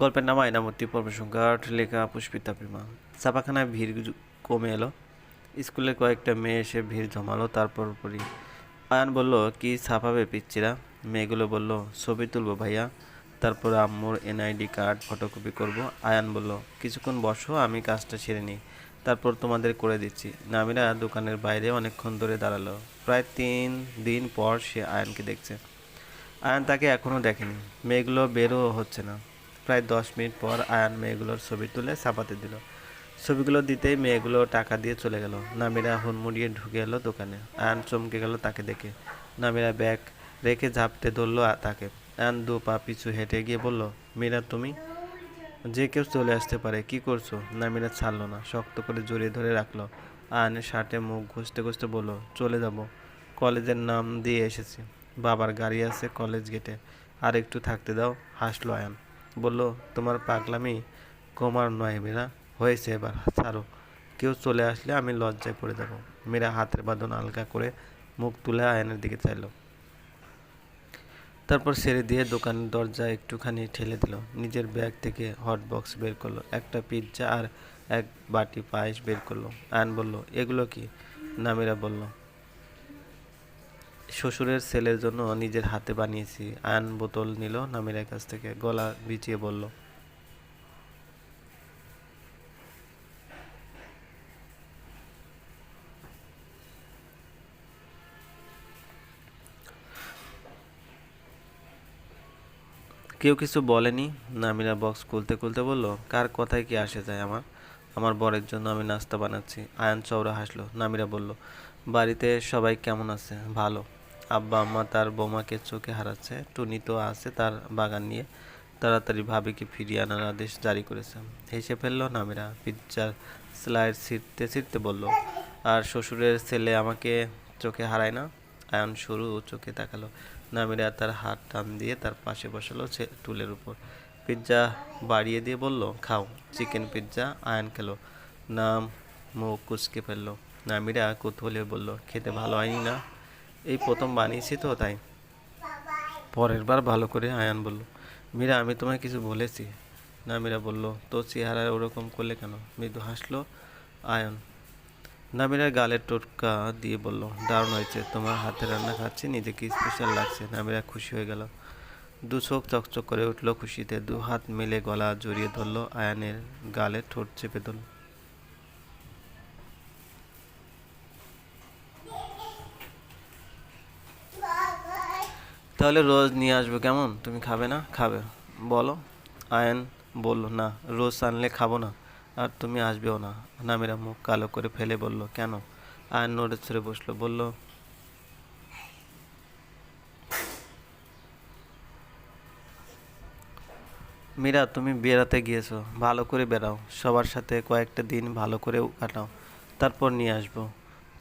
গল্পের নাম আয়নামূর্তি পরমসংখ্যাট লেখা পুষ্পিতা প্রেমা। ছাপাখানায় ভিড় কমে এলো। স্কুলের কয়েকটা মেয়ে এসে ভিড় জমালো, তারপর পরই আয়ান বলল, কি ছাপাবে পিচ্চিরা? মেয়েগুলো বলল, ছবি তুলবো ভাইয়া। তারপর আম্মুর এনআইডি কার্ড, ফটোকপি করব। আয়ান বলল, কিছুক্ষণ বসো, আমি কাজটা সেরে নিই। তারপর তোমাদের করে দিচ্ছি। নামিরা দোকানের বাইরে অনেকক্ষণ ধরে দাঁড়াল। প্রায় তিন দিন পর সে আয়ানকে দেখছে। আয়ান তাকে এখনও দেখেনি। মেয়েগুলো বেরও হচ্ছে না। প্রায় দশ মিনিট পর আয়ান মেয়েগুলোর ছবি তুলে ছাপাতে দিল। ছবিগুলো দিতেই মেয়েগুলো টাকা দিয়ে চলে গেল। নামিরা হুনমুড়িয়ে ঢুকে এলো দোকানে। আয়ান চমকে গেল তাকে দেখে। নামিরা ব্যাগ রেখে ঝাপটে ধরলো তাকে। আয়ান দু পা পিছু হেঁটে গিয়ে বলল, মীরা, তুমি? যে কেউ চলে আসতে পারে, কি করছ? নামিরা ছাড়লো না, শক্ত করে জড়িয়ে ধরে রাখল। আয়নের শার্টে মুখ ঘষতে ঘষতে বলল, চলে যাব। কলেজের নাম দিয়ে এসেছি। বাবার গাড়ি আছে কলেজ গেটে। আর একটু থাকতে দাও, হাসলো আয়ান। বলল, তোমার পাগলামি কমার নয় মীরা, হয়েছে এবার, ছাড়ো। কেউ চলে আসলে আমি লজ্জায় পড়ে যাব। মীরা হাতের বাঁধন আলগা করে মুখ তুলে আয়নের দিকে চাইলো। তারপর ছেড়ে দিয়ে দোকানের দরজা একটুখানি ঠেলে দিল। নিজের ব্যাগ থেকে হট বক্স বের করল। একটা পিৎজা আর এক বাটি পায়েস বের করল। আয়ন বলল, এগুলো কি? নামিরা বলল শ্বশুরের ছেলের জন্য নিজের হাতে বানিয়েছি। আয়ন বোতল নিল নামিরার কাছ থেকে, গলা বিছিয়ে বলল, কেউ কিছু বলেনি? নামিরা বক্স খুলতে খুলতে বলল, কার কথায় কি আসে যায় আমার? আমার বরের জন্য আমি নাস্তা বানাচ্ছি। আয়ান চৌরা হাসলো, নামিরা বলল, বাড়িতে সবাই কেমন আছে? ভালো। আব্বা আম্মা তার বৌমাকে চোখে হারাচ্ছে, টুনি তো আছে তার বাগান নিয়ে। তাড়াতাড়ি ভাবিকে ফিরিয়ে আনার আদেশ জারি করেছে। হেসে ফেলল নামিরা পিৎজার স্লাইড ছিঁড়তে ছিঁড়তে বলল, আর শ্বশুরের ছেলে আমাকে চোখে হারায় না? আয়ন সরু চোখে তাকালো। নামিরা তার হাত টান দিয়ে তার পাশে বসালো টুলের উপর। পিৎজা বাড়িয়ে দিয়ে বলল, খাও, চিকেন পিৎজা আয়ন খেলো, নাম মুখ কুচকে ফেলল। নামিরা কৌতূহলে বলল, খেতে ভালো হয়নি না? এই প্রথম বানিয়েছি তো, তাই। পরের বার ভালো করে আয়ান বলল, মীরা, আমি তোমায় কিছু বলেছি। না, মীরা বলল, তো চেহারা ওরকম করলে কেন? মৃদু হাসলো, আয়ন। নামিরার গালের টোটকা দিয়ে বলল, দারুণ হয়েছে, তোমার হাতে রান্না খাচ্ছি, নিজেকে স্পেশাল লাগছে। নামিরা খুশি হয়ে গেল। দু চোখ চকচক করে উঠল খুশিতে, দু হাত মিলে গলা জড়িয়ে ধরলো আয়ানের গালে ঠোঁট চেপে ধরল। তাহলে রোজ নিয়ে আসব কেমন? তুমি খাবে না? খাবে। বলো। আয়ন বলল, না, রোজ আনলে খাব না। আর তুমি আসবেও না। নামিরা মুখ কালো করে ফেলে বলল, কেন? আয়ন নড়ে ছড়ে বসল, বলল, মীরা, তুমি বেড়াতে গিয়েছো। ভালো করে বেড়াও। সবার সাথে কয়েকটা দিন ভালো করে কাটাও। তারপর নিয়ে আসব।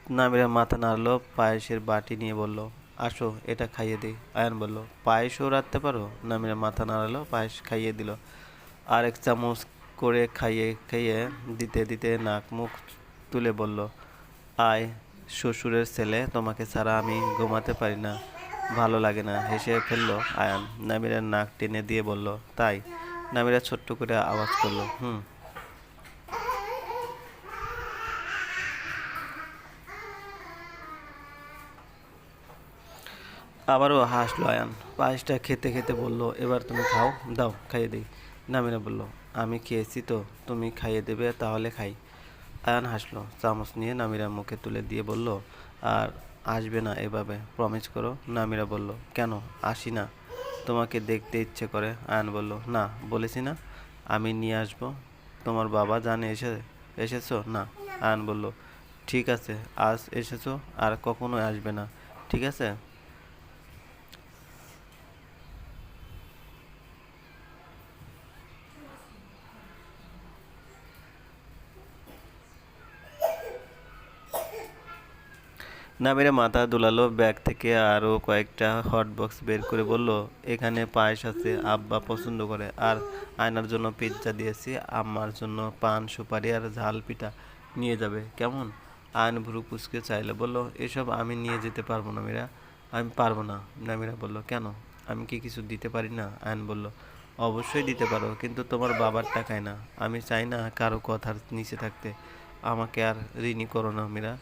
নামিরা মাথা নাড়লো, পায়েসের বাটি নিয়ে বলল আসো, এটা খাইয়ে দিই। আয়ন বলল, পায়েসও রাখতে পারো? নামিরা মাথা নাড়ালো, পায়েস খাইয়ে দিল। আর এক চামচ করে খাইয়ে খাইয়ে দিতে দিতে নাক মুখ তুলে বলল, আয়, শ্বশুরের ছেলে, তোমাকে ছাড়া আমি ঘুমাতে পারি না। ভালো লাগে না, হেসে ফেলল আয়ান। নামিরার নাক টেনে দিয়ে বলল, তাই? নামিরা ছোট্ট করে আওয়াজ করল, হুম। আবারও হাসলো আয়ান। পায়েসটা খেতে খেতে বলল, এবার তুমি খাও, দাও, খাইয়ে দিই। নামিরা বলল, আমি খেয়েছি তো, তুমি খাইয়ে দেবে, তাহলে খাই। আয়ান হাসলো, চামচ নিয়ে নামিরা মুখে তুলে দিয়ে বলল, আর আসবে না এভাবে প্রমিস করো। নামিরা বলল, কেন? আসি না। তোমাকে দেখতে ইচ্ছে করে। আয়ান বলল, না, বলেছি না। আমি নিয়ে আসব। তোমার বাবা জানে এসে, এসেছ? না। আয়ান বলল, ঠিক আছে, আজ এসেছ, আর কখনো আসবে না। ঠিক আছে? নামিরা মাথা দুলালো, ব্যাগ থেকে আরও কয়েকটা হট বক্স বের করে বলল, এখানে পায়েস আছে, আব্বা পছন্দ করে। আর আয়নার জন্য পিৎজা দিয়েছি আম্মার জন্য পান, সুপারি আর ঝাল পিঠা নিয়ে যাবে। কেমন? আয়ন ভুরু কুচকে চাইলে বলল, এসব আমি নিয়ে যেতে পারব না মীরা আমি পারব না। নামিরা বলল, কেন? আমি কি কিছু দিতে পারি না? আয়ন বলল, অবশ্যই দিতে পারো, কিন্তু তোমার বাবার টাকায় না। আমি চাই না কারও কথার নিচে থাকতে। আমাকে আর ঋণী করো না মীরা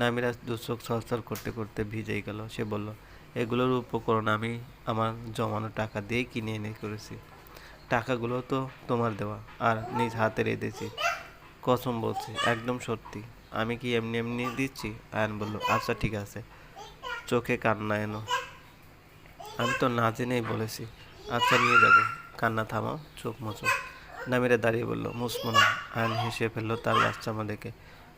নামিরা দুচোখ ছলছল করতে করতে ভিজেই গেল। সে বলল, এগুলোর উপকরণ আমি আমার জমানো টাকা দিয়েই কিনে এনে করেছি। টাকাগুলো তো তোমার দেওয়া, আর নিজ হাতে রেঁধেছি কসম বলছি, একদম সত্যি। আমি কি এমনি এমনি দিচ্ছি? আয়ন বলল আচ্ছা ঠিক আছে। চোখে কান্না এনো। আমি তো না জেনেই বলেছি। আচ্ছা নিয়ে যাব। কান্না থামাও, চোখ মোচো নামিরা দাঁড়িয়ে বলল, মুসমো না। আয়ন হেসে ফেলল তার বাচ্চামা দেখে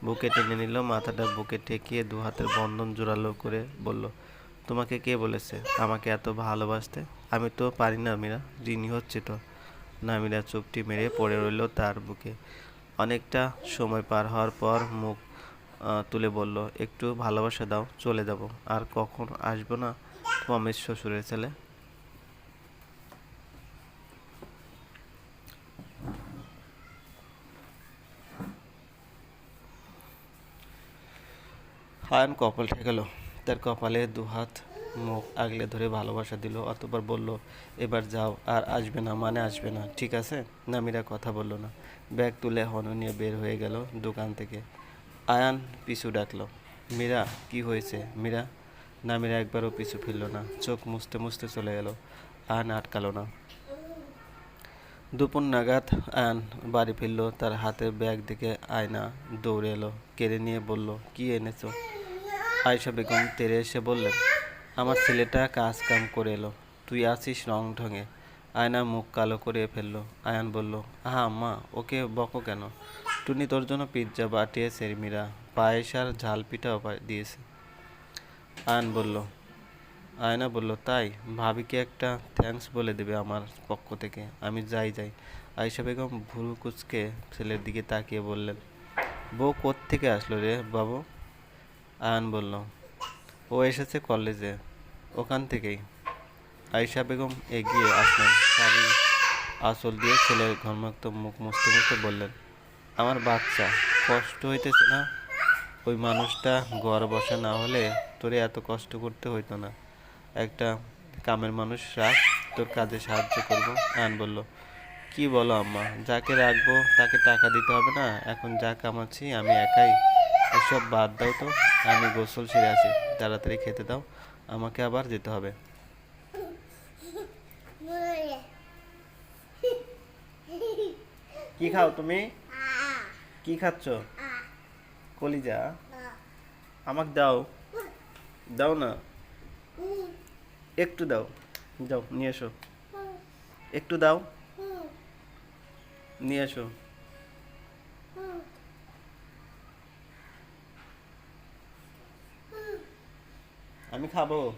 বুকে টেনে নিল, মাথাটা বুকে ঠেকিয়ে দু হাতের বন্ধন জোরালো করে বলল, তোমাকে কে বলেছে আমাকে এত ভালোবাসতে? আমি তো পারি না মীরা ঋণী হচ্ছে তো। নামিরা চুপটি মেরে পড়ে রইল তার বুকে। অনেকটা সময় পার হওয়ার পর মুখ তুলে বলল, একটু ভালোবাসা দাও, চলে যাব। আর কখন আসব না? প্রমেশ শ্বশুরের ছেলে? হায়ান কপাল ঠেকালো তার কপালে দু হাত মুখ আগলে ধরে ভালোবাসা দিল অতবার বলল, এবার যাও, আর আসবে না মানে আসবে না, ঠিক আছে? নামিরা কথা বলল না। ব্যাগ তুলে হনু নিয়ে বের হয়ে গেল দোকান থেকে। আয়ান পিছু ডাকলো, মীরা, কি হয়েছে, মীরা? নামিরা একবারও পিছু ফিরল না, চোখ মুছতে মুছতে চলে গেল। আয়ান আটকালো না। দুপুর নাগাদ আয়ান বাড়ি ফিরল, তার হাতের ব্যাগ দেখে আয়না দৌড়ে এলো, কেড়ে নিয়ে বলল, কি এনেছো? আয়সা বেগম তেরে এসে বললেন, আমার ছেলেটা কাজ কাম করে এলো। তুই আছিস রং ঢঙে। আয়না মুখ কালো করে ফেলল। আয়ান বলল, আহা মা, ওকে বকো কেন? টুনি তোর জন্য পিৎজা বাটিয়েছে মীরা পায়েস আর ঝাল পিঠাও দিয়েছে। আয়ান বলল, আয়না বলল, তাই? ভাবিকে একটা থ্যাঙ্কস বলে দেবে আমার পক্ষ থেকে। আমি যাই যাই। আয়সা বেগম ভুরু কুচকে ছেলের দিকে তাকিয়ে বললেন, বউ থেকে আসলো রে বাবু? আয়ান বলল, ও এসেছে কলেজে, ওখান থেকেই। আয়সা বেগম এগিয়ে আসলেন, শাড়ি, আঁচল দিয়ে ছেলের ঘর্মাক্ত মুখ মুছতে মুছতে বললেন, আমার বাচ্চা, কষ্ট হইতেছে না? ওই মানুষটা ঘর বসা না হলে তোরে এত কষ্ট করতে হইতো না। একটা কামের মানুষ রাখ, তোর কাজে সাহায্য করব। আয়ন বলল, কি বলো আম্মা, যাকে রাখব তাকে টাকা দিতে হবে না? এখন যা কামাচ্ছি আমি একাই এসব বাদ দাও তো। আমি গোসল সেরে আছি তাড়াতাড়ি খেতে দাও। আমাকে আবার যেতে হবে। কি খাও তুমি? কি খাচ্ছ? কলিজা? আমাকে দাও। দাও না। একটু দাও। যাও, নিয়ে এসো। একটু দাও। নিয়ে এসো। আমি খাব।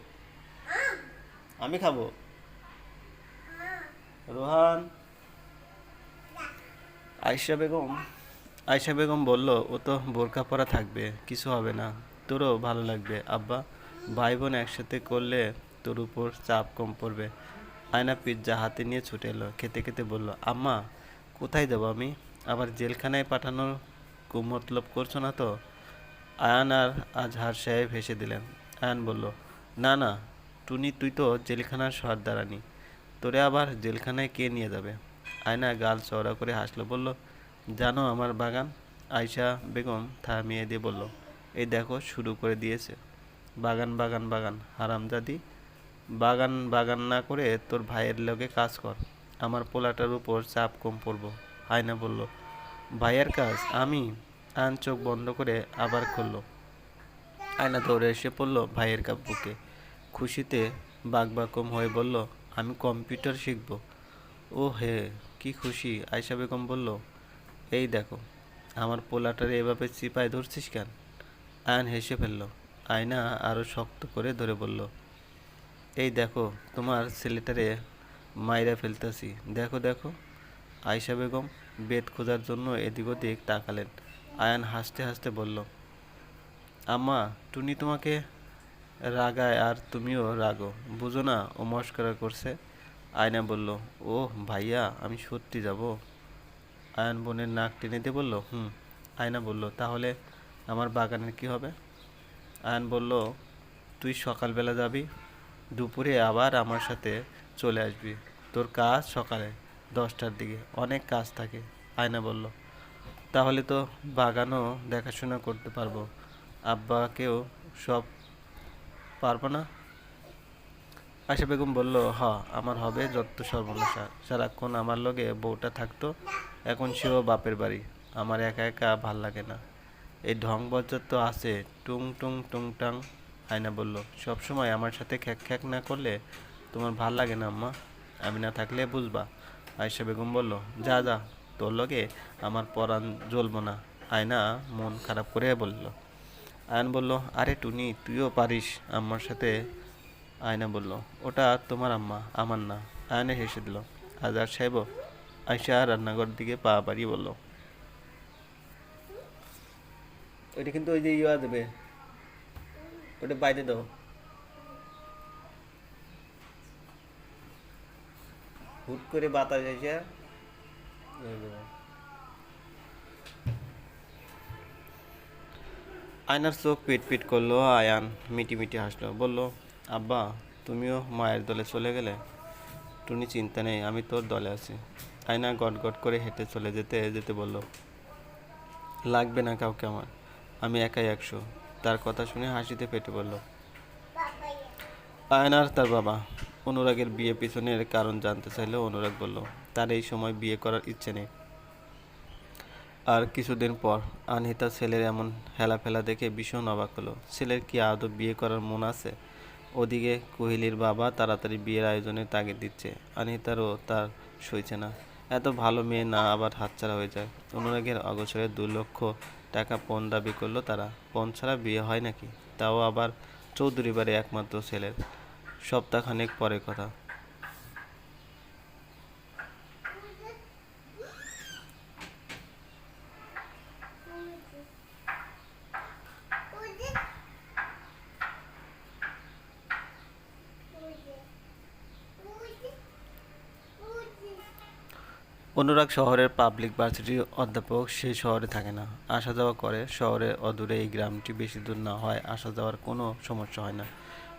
আমি খাব। রোহান। আয়শা বেগম। আয়শা বেগম বলল, ও তো বোরকা পরা থাকবে, কিছু হবে না। তোরও ভালো লাগবে, আব্বা। ভাই বোন একসাথে করলে তোর উপর চাপ কম পড়বে। আয়না পিৎজা হাতে নিয়ে ছুটে এলো, খেতে খেতে বলল, আম্মা, কোথায় দেবো আমি? আবার জেলখানায় পাঠানোর কুমতলব করছ না তো? আয়ান আর আজহার সাহেব হেসে দিলেন আয়ান বলল, না না, টুনি, তুই তো জেলখানার সর্দারানি। তোরে আবার জেলখানায় কে নিয়ে যাবে? আয়না গাল চওড়া করে হাসলো, বলল, জানো আমার বাগান? আয়শা বেগম থামিয়ে দিয়ে বলল, এই দেখো, শুরু করে দিয়েছে। বাগান বাগান বাগান, হারামজাদি। বাগান বাগান না করে তোর ভাইয়ের লগে কাজ কর। আমার পোলাটার উপর চাপ কম পড়ব। আয়না বলল, ভাইয়ের কাজ? আমি? আন চোখ বন্ধ করে আবার খুললো আয়না দৌড়ে এসে পড়ল ভাইয়ের কাপ বুকে খুশিতে বাকবাকম হয়ে বলল, আমি কম্পিউটার শিখব। ও হে, কি খুশি! আয়সা বেগম বলল, এই দেখো, আমার পোলাটারে এভাবে চিপায় ধরছিস কেন? আয়ন হেসে ফেলল, আয়না আরও শক্ত করে ধরে বলল, এই দেখো, তোমার ছেলেটারে মাইরা ফেলতেছি। দেখো দেখো। আয়সা বেগম বেদ খোঁজার জন্য এদিক ওদিক তাকালেন। আয়ান হাসতে হাসতে বলল আম্মা, টুনি তোমাকে রাগায় আর তুমিও রাগো। বুঝো না, ও মস্করা করছে। আয়না বলল ও ভাইয়া, আমি সত্যি যাব? আয়ন বোনের নাক টেনে দিয়ে বলল, হুম। আয়না বলল, তাহলে আমার বাগানের কি হবে? আয়ন বলল, তুই সকালবেলা যাবি, দুপুরে আবার আমার সাথে চলে আসবি। তোর কাজ সকালে, দশটার দিকে। অনেক কাজ থাকে। আয়না বলল, তাহলে তো বাগানও দেখাশোনা করতে পারব। আব্বাকেও সব পারব না? আশা বেগম বলল, হ, আমার হবে যত সর্বনাশা। সারাক্ষণ আমার লগে বউটা থাকতো, এখন সেও বাপের বাড়ি। আমার একা একা ভালো লাগে না। এই ঢং বজ্জার তো আছে। টুং টুং টুং, টাং। আয়না বলল সবসময় আমার সাথে খ্যাক খ্যাক না করলে তোমার ভালো লাগে না, আম্মা। আমি না থাকলে বুঝবা। আয়সা বেগম বলল, যা যা। তোর লগে আমার পরাণ জ্বলবো না। আয়না মন খারাপ করে বলল আয়ন বলল, আরে টুনি, তুইও পারিস? আম্মার সাথে আয়না বলল, ওটা তোমার আম্মা, আমার না। আয়নে হেসে দিল আজার সাহেব আয়সা রান্নাঘর দিকে পা বাড়িয়ে বলল, ওইটা কিন্তু ওই যে ইয়া দেবে, ওটা বাইরে দাও। হুট করে বাতাস এসে আয়নার চোখ পিট পিট করল, আয়ান মিটি মিটি হাসলো, বলল, আব্বা, তুমিও মায়ের দলে চলে গেলে? টুনি, চিন্তা নেই, আমি তোর দলে আছি। আয়না গট গট করে হেঁটে চলে যেতে যেতে বলল, লাগবে না কাউকে আমার, আমি একাই একশো। তার কথা শুনে হাসিতে পেটে বলল আয়নার তার বাবা, অনুরাগের বিয়ে পিছনের কারণ জানতে চাইলে অনুরাগ বলল, তার এই সময় বিয়ে করার ইচ্ছে নেই। আর কিছুদিন পর আনহিতা ছেলের এমন হেলাফেলা দেখে ভীষণ অবাক হলো। ছেলের কি আদৌ বিয়ে করার মন আছে? ওদিকে কোহলির বাবা তাড়াতাড়ি বিয়ের আয়োজনে তাগিদ দিচ্ছে। আনহিতারও তার সইছে না। এত ভালো মেয়ে না আবার হাতছাড়া হয়ে যায়। অনুরাগের অগসরে দু লক্ষ টাকা পণ দাবি করল তারা। পণ ছাড়া বিয়ে হয় নাকি? তাও আবার চৌধুরী বাড়ি একমাত্র ছেলের। সপ্তাহখানেক পরের কথা। অনুরাগ শহরের পাবলিক ভার্সিটির অধ্যাপক সে শহরে থাকে না। আসা যাওয়া করে শহরে অদূরে এই গ্রামটি বেশি দূর না হয়, আসা যাওয়ার কোনো সমস্যা হয় না।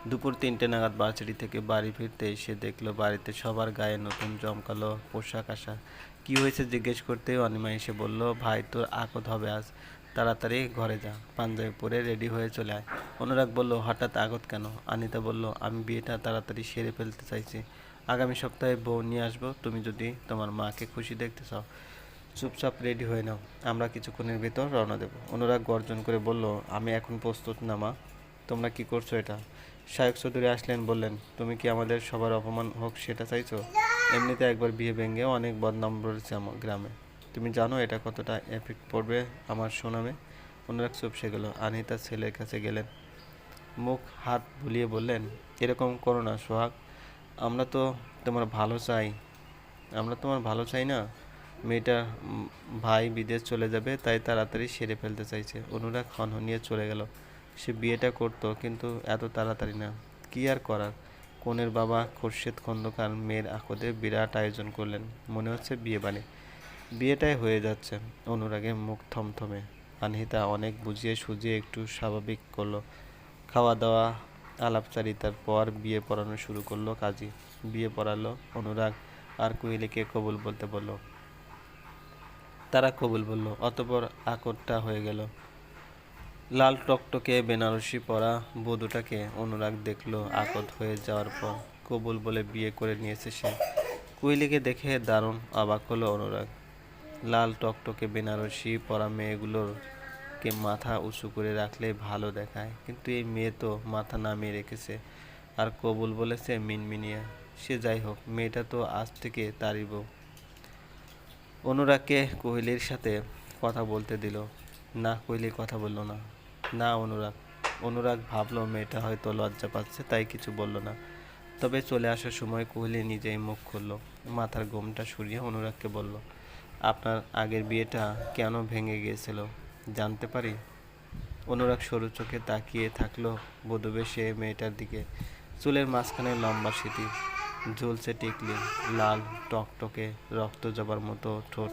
দুপুর তিনটে নাগাদ ভার্সিটি থেকে বাড়ি ফিরতে সে দেখল বাড়িতে সবার গায়ে নতুন জমকালো পোশাক আশা কি হয়েছে? জিজ্ঞেস করতে অনিমা এসে বলল, ভাই, তোর আকত হবে আজ। তাড়াতাড়ি ঘরে যা, পাঞ্জাবি পরে রেডি হয়ে চলে আয়। অনুরাগ বলল, হঠাৎ আগত কেন? আনিতা বলল, আমি বিয়েটা তাড়াতাড়ি সেরে ফেলতে চাইছি। আগামী সপ্তাহে বউ নিয়ে আসব। তুমি যদি তোমার মাকে খুশি দেখতে চাও, চুপচাপ রেডি হয়ে নাও। আমরা কিছুক্ষণের ভিতর রওনা দেবো। অনুরাগ গর্জন করে বলল, আমি এখন প্রস্তুত না, মা। তোমরা কি করছ এটা? শায়ক চৌধুরী আসলেন, বললেন, তুমি কি আমাদের সবার অপমান হোক সেটা চাইছো? এমনিতে একবার বিয়ে ভেঙে অনেক বদনাম রয়েছে আমার গ্রামে। তুমি জানো এটা কতটা এফেক্ট পড়বে আমার সুনামে? অনুরাগ চুপসে গেল। আনিতা ছেলের কাছে গেলেন। মুখ, হাত বুলিয়ে বললেন, এরকম করো না সোহাগ। আমরা তো তোমার ভালো চাই। আমরা তোমার ভালো চাই না? মেয়েটা ভাই বিদেশ চলে যাবে, তাই তাড়াতাড়ি সেরে ফেলতে চাইছে। অনুরাগ হনহনিয়ে চলে গেল। সে বিয়েটা করতো, কিন্তু এত তাড়াতাড়ি না। কি আর করার? কনের বাবা খোরশেদ খন্দকার মেয়ের আকদে বিরাট আয়োজন করলেন। মনে হচ্ছে বিয়ে বাড়ি। বিয়েটাই হয়ে যাচ্ছে, অনুরাগের মুখ থমথমে। আনহিতা অনেক বুঝিয়ে সুঝিয়ে একটু স্বাভাবিক করল। খাওয়া দাওয়া আলাপচারিতার পর বিয়ে পড়ানো শুরু করল কাজী। বিয়ে পড়ালো অনুরাগ আর কোয়েলিকে কবুল বলতে বলল। তারা কবুল বলল, অতপর আকরটা হয়ে গেল। লাল টকটকে বেনারসি পরা বধূটাকে অনুরাগ দেখল আকত হয়ে যাওয়ার পর। কবুল বলে বিয়ে করে নিয়েছে সে। কুইলিকে দেখে দারুণ অবাক হলো অনুরাগ। লাল টকটকে বেনারসি পরা মেয়েগুলোর কে মাথা উঁচু করে রাখলে ভালো দেখায়। কিন্তু এই মেয়ে তো মাথা নামিয়ে রেখেছে। আর কবুল বলেছে, মিনমিনিয়া। সে যাই হোক, মেয়েটা তো আজ থেকে তারই বউ। অনুরাগকে কোহলির সাথে কথা বলতে দিল। না, কোহলি কথা বলল না। না, অনুরাগ। অনুরাগ ভাবলো, মেয়েটা হয়তো লজ্জা পাচ্ছে, তাই কিছু বলল না। তবে চলে আসার সময় কোহলি নিজেই মুখ খুললো। মাথার গোমটা সরিয়ে অনুরাগকে বলল, আপনার আগের বিয়েটা কেন ভেঙে গিয়েছিল? জানতে পারি। অনুরাগ সরু চোখে তাকিয়ে থাকল বধুবেশে মেয়েটার দিকে। চুলের মাঝখানে লম্বা সিটি ঝুলছে টিকলি, লাল টকটকে রক্ত জবার মতো ঠোঁট।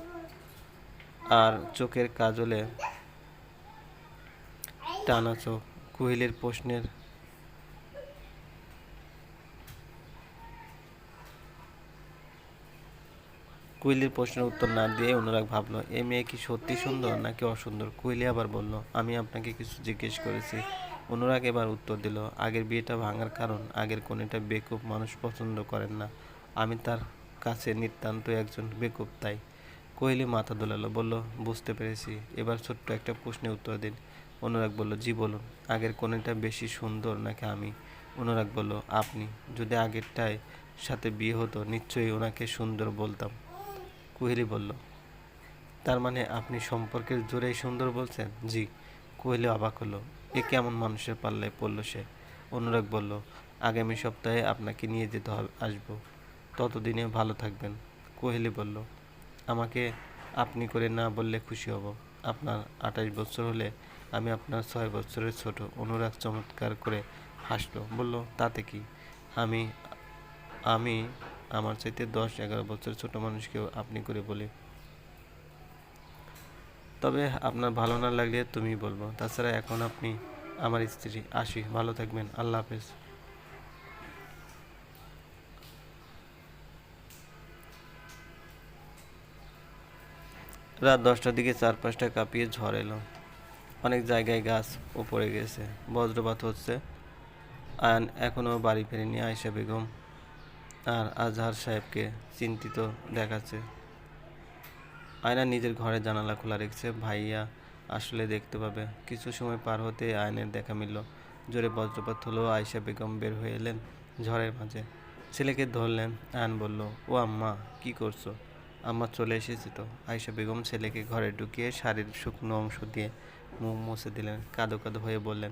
আর চোখের কাজলে টানা চোখ, কুহিলের প্রশ্নের কুইলির প্রশ্নের উত্তর না দিয়ে অনুরাগ ভাবলো এই মেয়ে কি সত্যি সুন্দর নাকি অসুন্দর? কুইলি আবার বলল, আমি আপনাকে কিছু জিজ্ঞেস করেছি। অনুরাগ এবার উত্তর দিল, আগের বিয়েটা ভাঙার কারণ, আগের কোনেটা বেকুব মানুষ পছন্দ করেন না। আমি তার কাছে নিতান্ত একজন বেকুব তাই। কোহলি মাথা দোলালো, বলল, বুঝতে পেরেছি। এবার ছোট্ট একটা প্রশ্নের উত্তর দিন। অনুরাগ বলল, জি, বলুন, আগের কোনেটা বেশি সুন্দর নাকি আমি? অনুরাগ বলল, আপনি, যদি আগেরটায় সাথে বিয়ে হতো, নিশ্চয়ই ওনাকে সুন্দর বলতাম। কোহলি বলল, তার মানে আপনি সম্পর্কের জোরেই সুন্দর বলছেন? জি। কোহলি অবাক হলো। এ কেমন মানুষের পাল্লায় পড়ল সে? অনুরাগ বলল, আগামী সপ্তাহে আপনাকে নিয়ে যেতে হবে, আসব। ততদিনে ভালো থাকবেন। কোহলি বলল, আমাকে আপনি করে না বললে খুশি হব। আপনার আঠাশ বছর হলে আমি আপনার ছয় বছরের ছোট। অনুরাগ চমৎকার করে হাসলো, বলল, তাতে কি? আমি আমি আমার চাইতে দশ, এগারো বছর ছোট মানুষকেও আপনি করে বলি। তবে আপনার ভালো না লাগলে তুমি বলব। তাছাড়া এখন আপনি আমার স্ত্রী আসি ভালো থাকবেন। আল্লাহ হাফেজ। রাত দশটার দিকে চার পাঁচটা কাঁপিয়ে ঝড় এলো। অনেক জায়গায় গাছ উপড়ে গেছে। বজ্রপাত হচ্ছে। আয়ান এখনও বাড়ি ফেরেনি আয়সা বেগম। আর আজহার সাহেবকে চিন্তিত দেখাচ্ছে। আয়না নিজের ঘরে জানালা খোলা রেখেছে। ভাইয়া আসলে দেখতে পাবে। কিছু সময় পার হতে আয়নের দেখা মিলল। জোরে বজ্রপাত হলো। আয়সা বেগম বের হয়ে এলেন ঝড়ের মাঝে। ছেলেকে ধরলেন। আয়ন বলল, ও আম্মা, কি করছ? আম্মা চলে এসেছি তো? আয়সা বেগম ছেলেকে ঘরে ঢুকিয়ে শাড়ির শুকনো অংশ দিয়ে মুখ মুছে দিলেন। কাদো কাদো হয়ে বললেন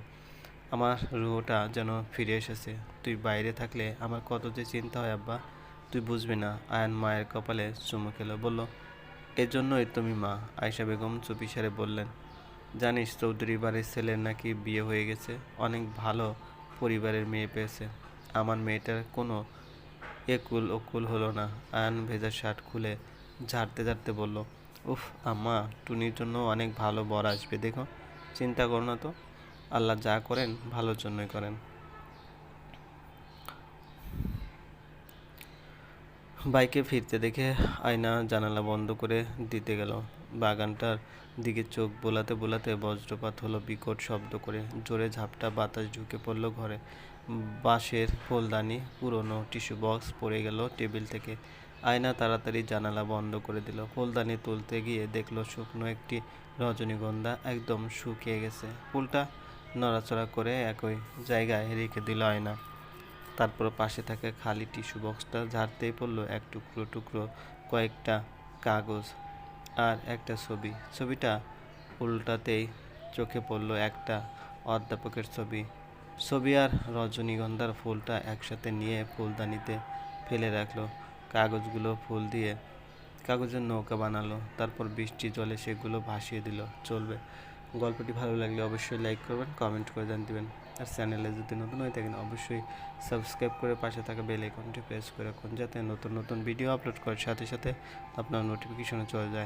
আমার রুহটা যেন ফিরে এসেছে। তুই বাইরে থাকলে আমার কত যে চিন্তা হয়, আব্বা। তুই বুঝবি না, আয়ান মায়ের কপালে চুমু খেলো, বলল, এজন্যই তুমি মা আয়সা বেগম চুপি চুপিসারে বললেন। জানিস চৌধুরী বাড়ির ছেলের নাকি বিয়ে হয়ে গেছে, অনেক ভালো পরিবারের মেয়ে পেয়েছে। আমার মেয়েটার কোনো একুল ওকুল হলো না। আয়ান ভেজা শার্ট খুলে ঝাড়তে ঝাড়তে বলল, উফ, আম্মা, টুনির জন্য অনেক ভালো বর আসবে, দেখো। চিন্তা করো না তো। আল্লাহ যা করেন, ভালোর জন্যই করেন। বাইকে ফিরতে দেখে আয়না জানালা বন্ধ করে দিতে গেল। বাগানটার দিকে চোখ বোলাতে বোলাতে বজ্রপাত হলো বিকট শব্দ করে। জোরে ঝাপটা বাতাস ঢুকে পড়ল ঘরে। বাঁশের ফুলদানি, পুরনো টিস্যু বক্স পড়ে গেল টেবিল থেকে। আয়না তাড়াতাড়ি জানালা বন্ধ করে দিল। ফুলদানি তুলতে গিয়ে দেখল শুকনো একটি রজনীগন্ধা একদম শুকিয়ে গেছে। ফুলটা নড়াচড়া করে একই জায়গায় রেখে দিল আয়না। তারপর পাশে থাকা খালি টিস্যু বক্সটা ঝাড়তেই পড়ল এক টুকরো টুকরো কয়েকটা কাগজ আর একটা ছবি। ছবিটা উল্টাতেই চোখে পড়ল একটা অধ্যাপকের ছবি। ছবি আর রজনীগন্ধার ফুলটা একসাথে নিয়ে ফুলদানিতে ফেলে রাখল। কাগজগুলো ফুল দিয়ে কাগজের নৌকা বানালো। তারপর বৃষ্টি জলে সেগুলো ভাসিয়ে দিল। চলবে। গল্পটি ভালো লাগলে অবশ্যই লাইক করবেন কমেন্ট করে জান দিবেন। আর চ্যানেলে যদি নতুন হয়ে থাকেন, অবশ্যই সাবস্ক্রাইব করে পাশে থাকা বেল আইকনটি প্রেস করে রাখুন, যাতে নতুন নতুন ভিডিও আপলোড করার সাথে সাথে আপনার নোটিফিকেশনে চলে যায়।